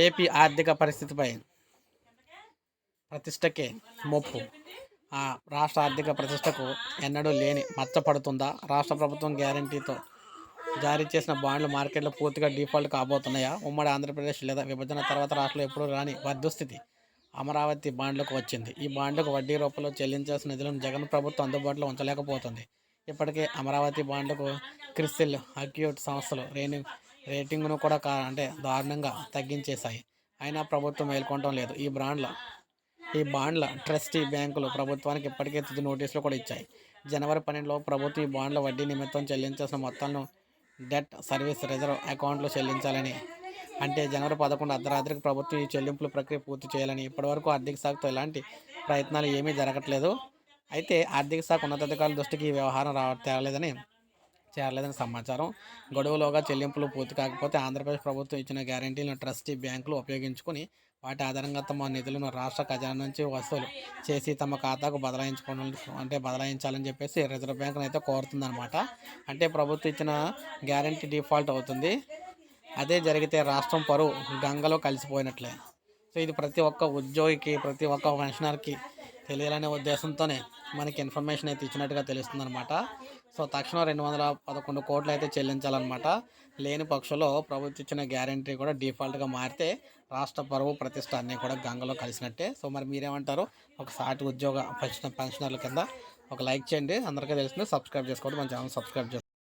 AP ఆర్థిక పరిస్థితిపై ప్రతిష్టకే ముప్పు ఆ రాష్ట్ర ఆర్థిక ప్రతిష్టకు ఎన్నడూ లేని మచ్చ పడుతుందా రాష్ట్ర ప్రభుత్వం గ్యారంటీతో జారీ చేసిన బాండ్లు మార్కెట్లో పూర్తిగా డిఫాల్ట్ కాబోతున్నాయా? ఉమ్మడి ఆంధ్రప్రదేశ్ లేదా విభజన తర్వాత రాష్ట్రంలో ఎప్పుడూ రాని వర్ధుస్థితి అమరావతి బాండ్లకు వచ్చింది. ఈ బాండ్లకు వడ్డీ రూపంలో చెల్లించాల్సిన నిధులను జగన్ ప్రభుత్వం అందుబాటులో ఉంచలేకపోతుంది. ఇప్పటికే అమరావతి బాండ్లకు క్రిస్టిల్ అక్యూట్ సంస్థలు రేని రేటింగ్ను కూడా కా అంటే దారుణంగా తగ్గించేశాయి. అయినా ప్రభుత్వం మేల్కొనడం లేదు. ఈ బ్రాండ్ల ఈ బాండ్ల ట్రస్టీ బ్యాంకులు ప్రభుత్వానికి ఇప్పటికే తుది నోటీసులు కూడా ఇచ్చాయి. జనవరి పన్నెండులో ప్రభుత్వం ఈ బాండ్ల వడ్డీ నిమిత్తం చెల్లించాల్సిన మొత్తాలను డెట్ సర్వీస్ రిజర్వ్ అకౌంట్లో చెల్లించాలని అంటే జనవరి పదకొండు అర్ధరాత్రికి ప్రభుత్వం ఈ చెల్లింపుల ప్రక్రియ పూర్తి చేయాలని. ఇప్పటివరకు ఆర్థిక శాఖతో ఎలాంటి ప్రయత్నాలు ఏమీ జరగట్లేదు. అయితే ఆర్థిక శాఖ ఉన్నతాధికారుల దృష్టికి ఈ వ్యవహారం రావ తేరలేదని చేరలేదని సమాచారం. గడువులోగా చెల్లింపులు పూర్తి కాకపోతే ఆంధ్రప్రదేశ్ ప్రభుత్వం ఇచ్చిన గ్యారంటీలను ట్రస్టీ బ్యాంకులు ఉపయోగించుకుని వాటి ఆధారంగా తమ నిధులను రాష్ట్ర ఖజానా నుంచి వసూలు చేసి తమ ఖాతాకు బదలాయించుకోవాలి అంటే బదలాయించాలని చెప్పేసి రిజర్వ్ బ్యాంకును అయితే కోరుతుందనమాట అంటే ప్రభుత్వం ఇచ్చిన గ్యారంటీ డిఫాల్ట్ అవుతుంది. అదే జరిగితే రాష్ట్రం పరువు గంగలో కలిసిపోయినట్లే. సో ఇది ప్రతి ఒక్క ఉద్యోగికి ప్రతి ఒక్క పెన్షనర్కి తెలియాలనే ఉద్దేశంతోనే మనకి ఇన్ఫర్మేషన్ అయితే ఇచ్చినట్టుగా తెలుస్తుంది అనమాట సో తక్షణం రెండు వందల పదకొండు కోట్లు అయితే చెల్లించాలన్నమాట. లేని పక్షంలో ప్రభుత్వం ఇచ్చిన గ్యారంటీ కూడా డిఫాల్ట్గా మారితే రాష్ట్ర పరువు ప్రతిష్ట అన్నీ కూడా గంగలో కలిసినట్టే. సో మరి మీరేమంటారు? ఒక సాటి ఉద్యోగ పెన్షన్ పెన్షనర్ల కింద ఒక లైక్ చేయండి. అందరికీ తెలిసింది సబ్స్క్రైబ్ చేసుకోండి మన ఛానల్ సబ్స్క్రైబ్ చేసుకోండి